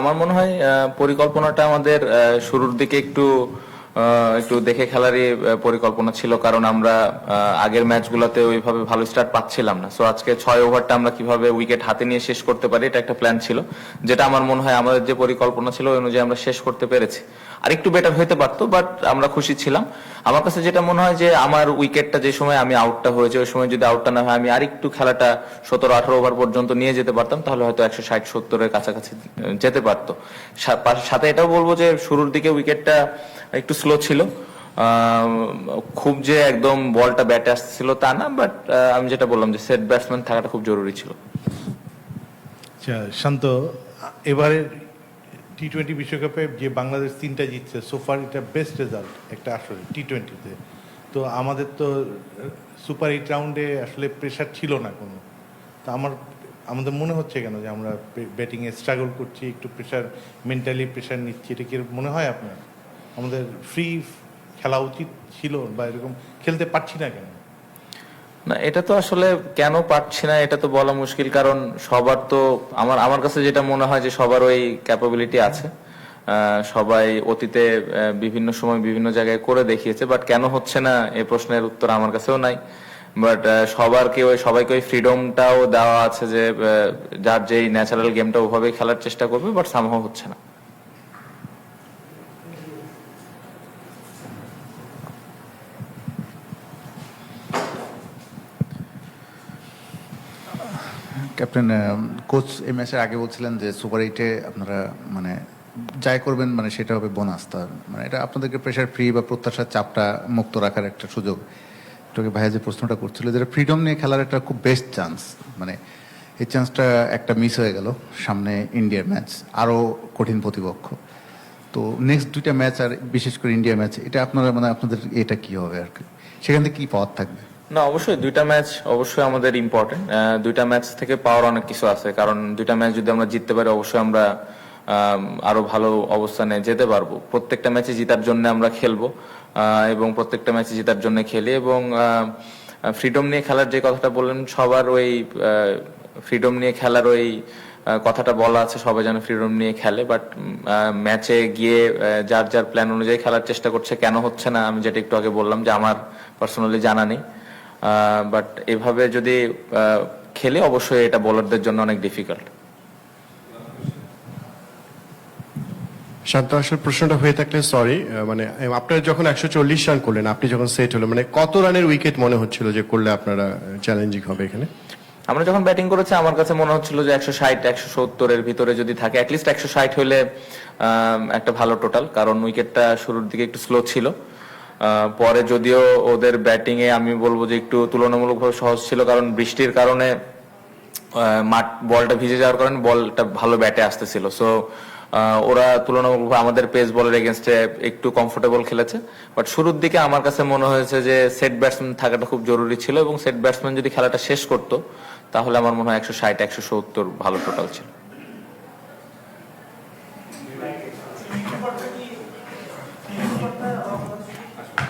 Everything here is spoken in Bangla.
আমার মনে হয় পরিকল্পনাটা আমাদের শুরুর দিকে একটু একটু দেখে খেলারই পরিকল্পনা ছিল, কারণ আমরা আগের ম্যাচগুলোতে ওইভাবে ভালো স্টার্ট পাচ্ছিলাম না। সো আজকে ছয় ওভারটা আমরা কীভাবে উইকেট হাতে নিয়ে শেষ করতে পারি, এটা একটা প্ল্যান ছিল, যেটা আমার মনে হয় আমাদের যে পরিকল্পনা ছিল, ওই অনুযায়ী আমরা শেষ করতে পেরেছি। আর একটু বেটার হতে পারতো বাট আমরা খুশি ছিলাম। আমার কাছে যেটা মনে হয় যে, আমার উইকেটটা যে সময় আমি আউটটা হয়েছে, ওই সময় যদি আউটটা না হয়, আমি আরেকটু খেলাটা সতেরো, আঠারো ওভার পর্যন্ত নিয়ে যেতে পারতাম, তাহলে হয়তো একশো ষাট, সত্তরের কাছাকাছি যেতে পারতো। সাথে এটাও বলব যে, শুরুর দিকে উইকেটটা একটু স্লো ছিল। খুব যে একদম বলটা ব্যাটে আসছিল তা না বাট আমি যেটা বললাম যে সেট ব্যাটসম্যান থাকাটা খুব জরুরি ছিল। আচ্ছা শান্ত, এবারের টি টোয়েন্টি বিশ্বকাপে যে বাংলাদেশ তিনটা জিতছে সোফার এটা বেস্ট রেজাল্ট একটা আসলে টি টোয়েন্টিতে তো। আমাদের তো সুপার এইট রাউন্ডে আসলে প্রেশার ছিল না কোনো। তো আমার, আমাদের মনে হচ্ছে কেন যে আমরা ব্যাটিংয়ে স্ট্রাগল করছি, একটু প্রেশার মেন্টালি প্রেশার নিচ্ছি, এটা কি মনে হয় আপনার? আমাদের ফ্রি খেলা উচিত ছিল বা এরকম খেলতে পারছি না কেন? না, এটা তো আসলে কেন পারছি না, এটা তো বলা মুশকিল, কারণ সবার তো আমার আমার কাছে যেটা মনে হয় যে সবার ওই ক্যাপাবিলিটি আছে। সবাই অতীতে বিভিন্ন সময় বিভিন্ন জায়গায় করে দেখিয়েছে বাট কেন হচ্ছে না, এ প্রশ্নের উত্তর আমার কাছেও নাই। বাট সবারকে ওই, সবাইকে ওই ফ্রিডমটাও দেওয়া আছে যে যার যেই ন্যাচারাল গেমটা ওভাবে খেলার চেষ্টা করবে বাট সামহাও হচ্ছে না। ক্যাপ্টেন কোচ এই ম্যাচের আগে বলছিলেন যে সুপার এইটে আপনারা মানে যাই করবেন মানে সেটা হবে বোনাস। মানে এটা আপনাদেরকে প্রেশার ফ্রি বা প্রত্যাশার চাপটা মুক্ত রাখার একটা সুযোগ। তোকে ভাইয়া যে প্রশ্নটা করছিল যেটা ফ্রিডম নিয়ে খেলার একটা খুব বেস্ট চান্স মানে এই চান্সটা একটা মিস হয়ে গেল সামনে ইন্ডিয়ার ম্যাচ আরও কঠিন প্রতিপক্ষ। তো নেক্সট দুইটা ম্যাচ আর বিশেষ করে ইন্ডিয়া ম্যাচ এটা আপনারা মানে আপনাদের, এটা কি হবে আর কি? সেখান থেকে কি পাওয়ার থাকবে? না অবশ্যই দুইটা ম্যাচ অবশ্যই আমাদের ইম্পর্টেন্ট দুইটা ম্যাচ থেকে পাওয়ার অনেক কিছু আছে কারণ দুইটা ম্যাচ যদি আমরা জিততে পারি অবশ্যই আমরা আম, আরও ভালো অবস্থানে যেতে পারব। প্রত্যেকটা ম্যাচে জেতার জন্য আমরা খেলব এবং প্রত্যেকটা ম্যাচে জেতার জন্য খেলি এবং ফ্রিডম নিয়ে খেলার যে কথাটা বললেন সবার ওই ফ্রিডম নিয়ে খেলার ওই কথাটা বলা আছে সবাই যেন ফ্রিডম নিয়ে খেলে বাট ম্যাচে গিয়ে যার যার প্ল্যান অনুযায়ী খেলার চেষ্টা করছে কেন হচ্ছে না আমি যেটা একটু আগে বললাম যে আমার পার্সোনালি জানা নেই। বাট এভাবে যদি খেলে অবশ্যই এটা বোলারদের জন্য অনেক ডিফিকাল্ট শান্ত আসলে প্রশ্নটা হয়ে থাকলে সরি মানে আপনারা যখন একশো চল্লিশ রান করলেন আপনি যখন সেট হলো মানে কত রানের উইকেট মনে হচ্ছিল যে করলে আপনারা চ্যালেঞ্জিং হবে এখানে? আমরা যখন ব্যাটিং করেছি আমার কাছে মনে হচ্ছিল যে একশো ষাট একশো সত্তরের ভিতরে যদি থাকে অ্যাটলিস্ট একশো ষাট হলে একটা ভালো টোটাল কারণ উইকেটটা শুরুর দিকে একটু স্লো ছিল। পরে যদিও ওদের ব্যাটিংয়ে আমি বলব যে একটু তুলনামূলকভাবে সহজ ছিল, কারণ বৃষ্টির কারণে মাঠ বলটা ভিজে যাওয়ার কারণে বলটা ভালো ব্যাটে আসতেছিল। সো ওরা তুলনামূলকভাবে আমাদের পেস বলের এগেনস্টে একটু কমফোর্টেবল খেলেছে। বাট শুরুর দিকে আমার কাছে মনে হয়েছে যে সেট ব্যাটসম্যান থাকাটা খুব জরুরি ছিল এবং সেট ব্যাটসম্যান যদি খেলাটা শেষ করতো, তাহলে আমার মনে হয় একশো ষাট, একশো সত্তর ভালো টোটাল ছিল। porta ao